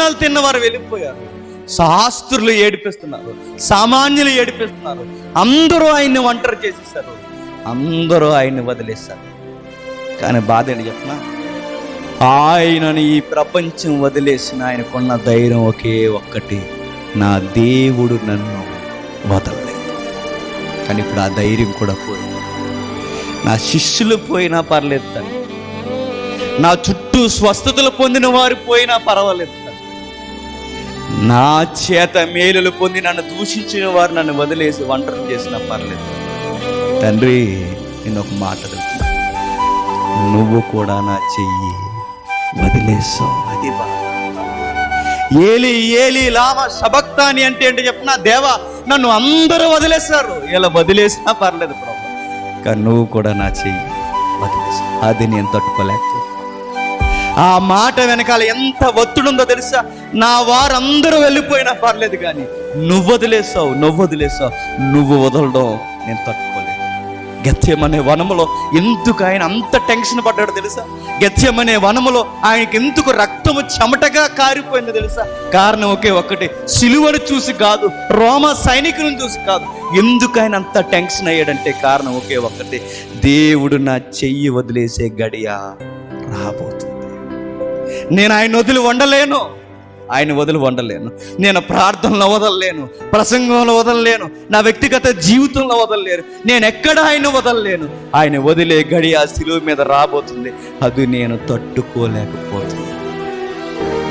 భోజనాలు తిన్నవారు వెళ్ళిపోయారు. శాస్త్రులు ఏడిపిస్తున్నారు సామాన్యులు ఏడిపిస్తున్నారు. అందరూ ఆయన్ని ఒంటరి చేసేసారు అందరూ ఆయన్ని వదిలేశారు. కానీ బాధ ఏంటి చెప్పిన? ఆయనని ఈ ప్రపంచం వదిలేసిన ఆయనకున్న ధైర్యం ఒకే ఒక్కటి. నా దేవుడు నన్ను వదలలేదు. కానీ ఇప్పుడు ఆ ధైర్యం కూడా పోయింది. నా శిష్యులు పోయినా పర్లేదు తను నా చుట్టూ స్వస్థతలు పొందిన వారు పోయినా పర్వాలేదు. నా చేత మేలులు పొంది నన్ను దూషించిన వారు నన్ను వదిలేసి వంటలు చేసినా పర్లేదు. తండ్రి నేను ఒక మాట అడుగుతున్నా. నువ్వు కూడా నా చెయ్యి వదిలేసావు అది ఏలి ఏలి లామ సబక్తాని అంటే ఏంటి చెప్పిన దేవా నన్ను అందరూ వదిలేశారు. ఇలా వదిలేసినా పర్లేదు ప్రభు. కానీ నువ్వు కూడా నా చెయ్యి వదిలేసావు అది నేను తట్టుకోలేక ఆ మాట వెనకాల ఎంత ఒత్తిడుందో తెలుసా? నా వారందరూ వెళ్ళిపోయినా పర్లేదు కానీ నువ్వు వదిలేసావు నువ్వు వదిలేసావు నువ్వు వదలడం నేను తట్టుకోలేదు. గత్యమనే వనములో ఎందుకు ఆయన అంత టెన్షన్ పడ్డాడో తెలుసా? గత్యమనే వనములో ఆయనకి ఎందుకు రక్తము చెమటగా కారిపోయిందో తెలుసా? కారణం ఒకే ఒక్కటి సిలువను చూసి కాదు రోమ సైనికులను చూసి కాదు. ఎందుకు ఆయన అంత టెన్షన్ అయ్యాడంటే కారణం ఒకే ఒక్కటి దేవుడు నా చెయ్యి వదిలేసే గడియ రాబోతుంది నేను ఆయన వదిలి వండలేను. ఆయన వదిలి వండలేను. నేను ప్రార్థనలో వదలలేను. ప్రసంగంలో వదలలేను. నా వ్యక్తిగత జీవితంలో వదలలేను. నేను ఎక్కడ ఆయన వదలలేను. ఆయన వదిలే గడి ఆ శిలువ మీద రాబోతుంది. అది నేను తట్టుకోలేకపోతుంది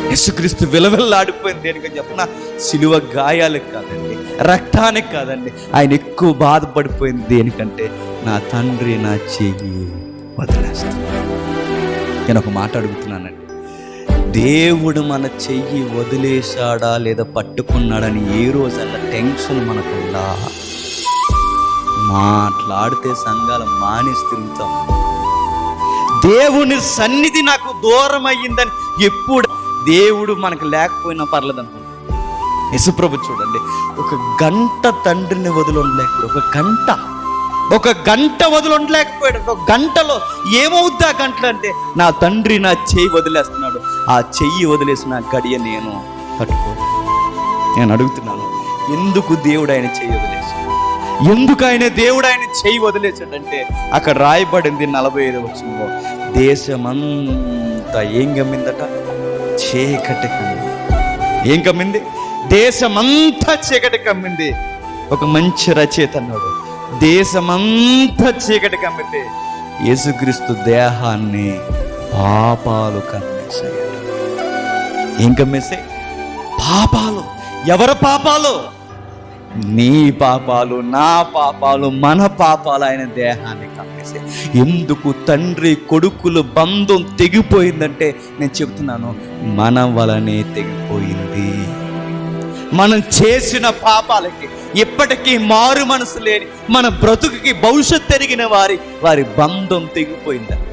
యేసుక్రీస్తు విలవిల్లాడిపోయింది. దేనికని చెప్పిన? సిలువ గాయాలకు కాదండి రక్తానికి కాదండి. ఆయన ఎక్కువ బాధపడిపోయింది దేనికంటే నా తండ్రి నా చెయ్యి వదిలేస్తాను నేను ఒక మాట అడుగుతున్నానండి. దేవుడు మన చెయ్యి వదిలేశాడా లేదా పట్టుకున్నాడని ఏ రోజల్లా టెన్షన్ మనకుందా? మాట్లాడితే సంఘాలు మానేసి తిరుగుతాం దేవుని సన్నిధి నాకు దూరం అయ్యిందని ఎప్పుడు దేవుడు మనకు లేకపోయినా పర్లేదు అనుకుంటాం యశుప్రభు చూడండి ఒక గంట తండ్రిని వదిలి ఉండలేకపోయాడు ఒక గంట. ఒక గంట వదిలి ఉండలేకపోయాడు ఒక గంటలో ఏమవుద్ది ఆ గంటలు అంటే నా తండ్రి నా చెయ్యి అన్నాడు ఆ చెయ్యి వదిలేసిన గడియ నేను. పట్టుకో. నేను అడుగుతున్నాను ఎందుకు దేవుడు ఆయన చెయ్యి వదిలేసి ఎందుకు ఆయన దేవుడు ఆయన చెయ్యి వదిలేశాడంటే అక్కడ రాయబడింది నలభై ఐదు వచ్చిందో దేశమంతా ఏం గమ్మిందట? చీకటి కమ్మింది ఏం కమ్మింది దేశమంతా చీకటి కమ్మింది ఒక మంచి రచయిత అన్నాడు దేశమంతా చీకటి కమ్మితే యేసుక్రీస్తు దేహాన్ని పాపాలు కమ్మేశాయట ఏం గమ్మేస్తే? పాపాలు. ఎవరి పాపాలు? నీ పాపాలు నా పాపాలు మన పాపాలు ఆయన దేహాన్ని కమ్మేసే ఎందుకు తండ్రి కొడుకులు బంధం తెగిపోయిందంటే నేను చెప్తున్నాను మన వలనే తెగిపోయింది. మనం చేసిన పాపాలకి ఇప్పటికీ మారు మనసు లేని మన బ్రతుకుకి భవిష్యత్ తెరిగిన వారి వారి బంధం తెగిపోయిందని